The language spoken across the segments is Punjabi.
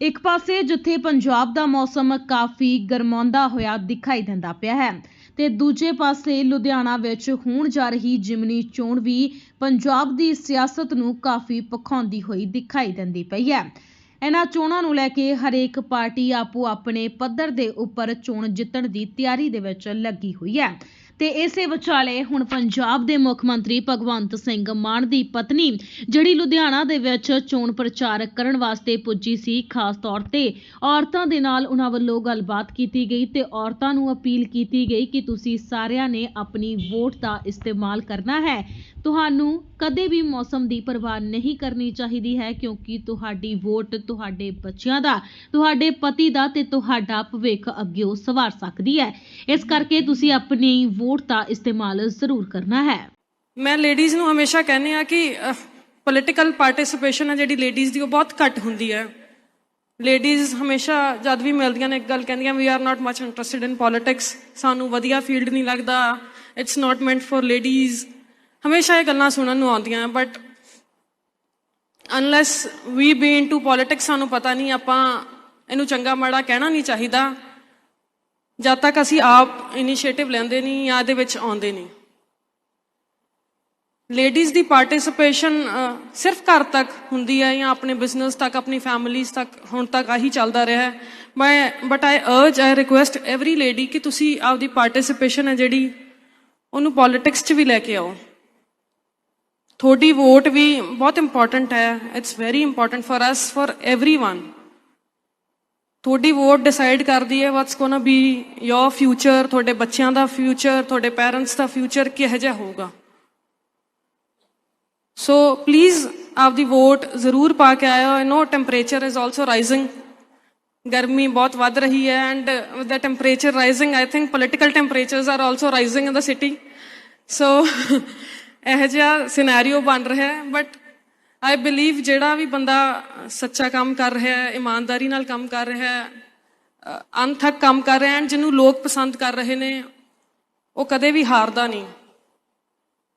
ਇੱਕ ਪਾਸੇ ਜਿੱਥੇ ਪੰਜਾਬ ਦਾ ਮੌਸਮ ਕਾਫੀ ਗਰਮਾਉਂਦਾ ਹੋਇਆ ਦਿਖਾਈ ਦਿੰਦਾ ਪਿਆ ਹੈ ਤੇ ਦੂਜੇ ਪਾਸੇ ਲੁਧਿਆਣਾ ਵਿੱਚ ਹੋਣ ਜਾ ਰਹੀ ਜਿਮਨੀ ਚੋਣ ਵੀ ਪੰਜਾਬ ਦੀ ਸਿਆਸਤ ਨੂੰ ਕਾਫੀ ਪਖਾਉਂਦੀ ਹੋਈ ਦਿਖਾਈ ਦਿੰਦੀ ਪਈ ਹੈ। ਇਹਨਾਂ ਚੋਣਾਂ ਨੂੰ ਲੈ ਕੇ ਹਰੇਕ ਪਾਰਟੀ ਆਪੋ ਆਪਣੇ ਪੱਧਰ ਦੇ ਉੱਪਰ ਚੋਣ ਜਿੱਤਣ ਦੀ ਤਿਆਰੀ ਦੇ ਵਿੱਚ ਲੱਗੀ ਹੋਈ ਹੈ। ਤੇ ਇਸੇ ਵਿਚਾਲੇ ਹੁਣ ਪੰਜਾਬ ਦੇ ਮੁੱਖ ਮੰਤਰੀ ਭਗਵੰਤ ਸਿੰਘ ਮਾਨ ਦੀ ਪਤਨੀ, ਜਿਹੜੀ ਲੁਧਿਆਣਾ ਦੇ ਵਿੱਚ ਚੋਣ ਪ੍ਰਚਾਰ ਕਰਨ ਵਾਸਤੇ ਪੁੱਜੀ ਸੀ, ਖਾਸ ਤੌਰ ਤੇ ਔਰਤਾਂ ਦੇ ਨਾਲ ਉਹਨਾਂ ਵੱਲੋਂ ਗੱਲਬਾਤ ਕੀਤੀ ਗਈ ਤੇ ਔਰਤਾਂ ਨੂੰ ਅਪੀਲ ਕੀਤੀ ਗਈ ਕਿ ਤੁਸੀਂ ਸਾਰਿਆਂ ਨੇ ਆਪਣੀ ਵੋਟ ਦਾ ਇਸਤੇਮਾਲ ਕਰਨਾ ਹੈ। ਤੁਹਾਨੂੰ ਕਦੇ ਵੀ ਮੌਸਮ ਦੀ ਪਰਵਾਹ ਨਹੀਂ ਕਰਨੀ ਚਾਹੀਦੀ ਹੈ ਕਿਉਂਕਿ ਤੁਹਾਡੀ ਵੋਟ ਤੁਹਾਡੇ ਬੱਚਿਆਂ ਦਾ, ਤੁਹਾਡੇ ਪਤੀ ਦਾ ਤੇ ਤੁਹਾਡਾ ਭਵਿੱਖ ਅੱਗੇ ਸਵਾਰ ਸਕਦੀ ਹੈ। ਇਸ ਕਰਕੇ ਤੁਸੀਂ ਆਪਣੀ ਵੋਟ ਦਾ ਇਸਤੇਮਾਲ ਜ਼ਰੂਰ ਕਰਨਾ ਹੈ। ਮੈਂ ਲੇਡੀਜ਼ ਨੂੰ ਹਮੇਸ਼ਾ ਕਹਿੰਦੀ ਆ ਕਿ ਪੋਲਿਟੀਕਲ ਪਾਰਟਿਸਿਪੇਸ਼ਨ ਹੈ ਜਿਹੜੀ ਲੇਡੀਜ਼ ਦੀ, ਉਹ ਬਹੁਤ ਘੱਟ ਹੁੰਦੀ ਹੈ। ਲੇਡੀਜ਼ ਹਮੇਸ਼ਾ ਜਦ ਵੀ ਮਿਲਦੀਆਂ ਨੇ, ਇੱਕ ਗੱਲ ਕਹਿੰਦੀਆਂ we are not much interested in politics ਸਾਨੂੰ ਵਧੀਆ ਫੀਲਡ ਨਹੀਂ ਲੱਗਦਾ। It's not meant for ladies ਹਮੇਸ਼ਾ ਇਹ ਗੱਲਾਂ ਸੁਣਨ ਨੂੰ ਆਉਂਦੀਆਂ but unless we be into politics ਸਾਨੂੰ ਪਤਾ ਨਹੀਂ ਆਪਾਂ ਇਹਨੂੰ ਚੰਗਾ ਮਾੜਾ ਕਹਿਣਾ ਨਹੀਂ ਚਾਹੀਦਾ। ਜਦ ਤੱਕ ਅਸੀਂ ਆਪ ਇਨੀਸ਼ੀਏਟਿਵ ਲੈਂਦੇ ਨਹੀਂ ਜਾਂ ਇਹਦੇ ਵਿੱਚ ਆਉਂਦੇ ਨਹੀਂ। ਲੇਡੀਜ਼ ਦੀ ਪਾਰਟਿਸਿਪੇਸ਼ਨ ਸਿਰਫ ਘਰ ਤੱਕ ਹੁੰਦੀ ਹੈ ਜਾਂ ਆਪਣੇ ਬਿਜ਼ਨਸ ਤੱਕ, ਆਪਣੀ ਫੈਮਿਲੀਜ਼ ਤੱਕ, ਹੁਣ ਤੱਕ ਆਹੀ ਚੱਲਦਾ ਰਿਹਾ ਮੈਂ but I urge I request every lady ਕਿ ਤੁਸੀਂ ਆਪਦੀ ਪਾਰਟਿਸਿਪੇਸ਼ਨ ਹੈ ਜਿਹੜੀ, ਉਹਨੂੰ ਪੋਲਿਟਿਕਸ 'ਚ ਵੀ ਲੈ ਕੇ ਆਓ। ਤੁਹਾਡੀ ਵੋਟ ਵੀ ਬਹੁਤ ਇੰਪੋਰਟੈਂਟ ਹੈ। It's very important for us for everyone ਤੁਹਾਡੀ ਵੋਟ ਡਿਸਾਈਡ ਕਰਦੀ ਹੈ what's gonna be your future ਤੁਹਾਡੇ ਬੱਚਿਆਂ ਦਾ ਫਿਊਚਰ ਤੁਹਾਡੇ ਪੈਰੈਂਟਸ ਦਾ ਫਿਊਚਰ ਕਿਹੋ ਜਿਹਾ ਹੋਊਗਾ? ਸੋ ਪਲੀਜ਼ ਆਪਦੀ ਵੋਟ ਜ਼ਰੂਰ ਪਾ ਕੇ ਆਇਓ। I know temperature is also rising ਗਰਮੀ ਬਹੁਤ ਵੱਧ ਰਹੀ ਹੈ and with the temperature rising I think political temperatures are also rising in the city so ਇਹ ਜਿਹਾ ਸਿਨੈਰੀਓ ਬਣ ਰਿਹਾ ਹੈ। ਬਟ ਆਈ ਬਲੀਵ ਜਿਹੜਾ ਵੀ ਬੰਦਾ ਸੱਚਾ ਕੰਮ ਕਰ ਰਿਹਾ ਹੈ ਇਮਾਨਦਾਰੀ ਨਾਲ ਕੰਮ ਕਰ ਰਿਹਾ ਹੈ ਅ, ਅਣਥੱਕ ਕੰਮ ਕਰ ਰਿਹਾ ਹੈ ਜਿਹਨੂੰ ਲੋਕ ਪਸੰਦ ਕਰ ਰਹੇ ਨੇ ਉਹ ਕਦੇ ਵੀ ਹਾਰਦਾ ਨਹੀਂ।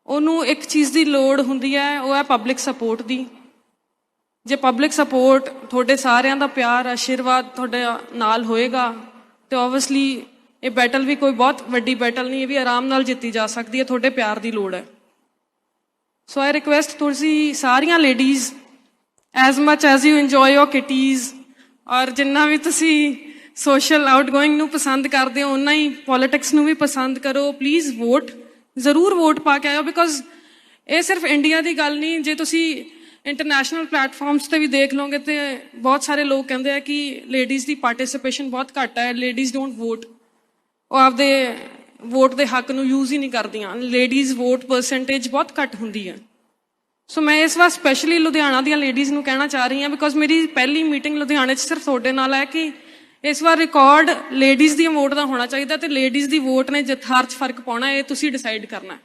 ਉਹਨੂੰ ਇੱਕ ਚੀਜ਼ ਦੀ ਲੋੜ ਹੁੰਦੀ ਹੈ ਉਹ ਹੈ ਪਬਲਿਕ ਸਪੋਰਟ ਦੀ। ਜੇ ਪਬਲਿਕ ਸਪੋਰਟ ਤੁਹਾਡੇ ਸਾਰਿਆਂ ਦਾ ਪਿਆਰ ਆਸ਼ੀਰਵਾਦ ਤੁਹਾਡੇ ਨਾਲ ਹੋਏਗਾ ਤੇ ਆਬਵੀਅਸਲੀ ਇਹ ਬੈਟਲ ਵੀ ਕੋਈ ਬਹੁਤ ਵੱਡੀ ਬੈਟਲ ਨਹੀਂ ਇਹ ਵੀ ਆਰਾਮ ਨਾਲ ਜਿੱਤੀ ਜਾ ਸਕਦੀ ਹੈ ਤੁਹਾਡੇ ਪਿਆਰ ਦੀ ਲੋੜ ਹੈ। ਸੋ ਆਈ ਰਿਕੁਐਸਟ ਤੁਸੀਂ ਸਾਰੀਆਂ ladies as much as you enjoy your kitties ਔਰ ਜਿੰਨਾ ਵੀ ਤੁਸੀਂ ਸੋਸ਼ਲ ਆਊਟਗੋਇੰਗ ਨੂੰ ਪਸੰਦ ਕਰਦੇ ਹੋ ਉਨਾ ਹੀ ਪੋਲਿਟਿਕਸ ਨੂੰ ਵੀ ਪਸੰਦ ਕਰੋ। ਪਲੀਜ਼ ਵੋਟ ਜ਼ਰੂਰ ਵੋਟ ਪਾ ਕੇ ਆਇਓ ਬਿਕੋਜ਼ ਇਹ ਸਿਰਫ ਇੰਡੀਆ ਦੀ ਗੱਲ ਨਹੀਂ, ਜੇ ਤੁਸੀਂ ਇੰਟਰਨੈਸ਼ਨਲ ਪਲੇਟਫਾਰਮਸ ਤੇ ਵੀ ਦੇਖ ਲਓਗੇ ਤੇ ਬਹੁਤ ਸਾਰੇ ਲੋਕ ਕਹਿੰਦੇ ਆ ਕਿ ਲੇਡੀਜ਼ ਦੀ ਪਾਰਟਿਸਿਪੇਸ਼ਨ ਬਹੁਤ ਘੱਟ ਹੈ ਲੇਡੀਜ਼ ਡੋਨਟ ਵੋਟ ਉਹ ਆਪਦੇ ਵੋਟ ਦੇ ਹੱਕ ਨੂੰ ਯੂਜ਼ ਹੀ ਨਹੀਂ ਕਰਦੀਆਂ। ਲੇਡੀਜ਼ ਵੋਟ ਪਰਸੈਂਟੇਜ ਬਹੁਤ ਘੱਟ ਹੁੰਦੀ ਹੈ। ਸੋ ਮੈਂ ਇਸ ਵਾਰ ਸਪੈਸ਼ਲੀ ਲੁਧਿਆਣਾ ਦੀਆਂ ਲੇਡੀਜ਼ ਨੂੰ ਕਹਿਣਾ ਚਾਹ ਰਹੀ ਹਾਂ ਬਿਕੋਜ਼ ਮੇਰੀ ਪਹਿਲੀ ਮੀਟਿੰਗ ਲੁਧਿਆਣੇ 'ਚ ਸਿਰਫ ਤੁਹਾਡੇ ਨਾਲ ਹੈ ਕਿ ਇਸ ਵਾਰ ਰਿਕਾਰਡ ਲੇਡੀਜ਼ ਦੀ ਵੋਟ ਦਾ ਹੋਣਾ ਚਾਹੀਦਾ ਤੇ ਲੇਡੀਜ਼ ਦੀ ਵੋਟ ਨੇ ਜਿੱਤ 'ਚ ਫ਼ਰਕ ਪਾਉਣਾ, ਇਹ ਤੁਸੀਂ ਡਿਸਾਈਡ ਕਰਨਾ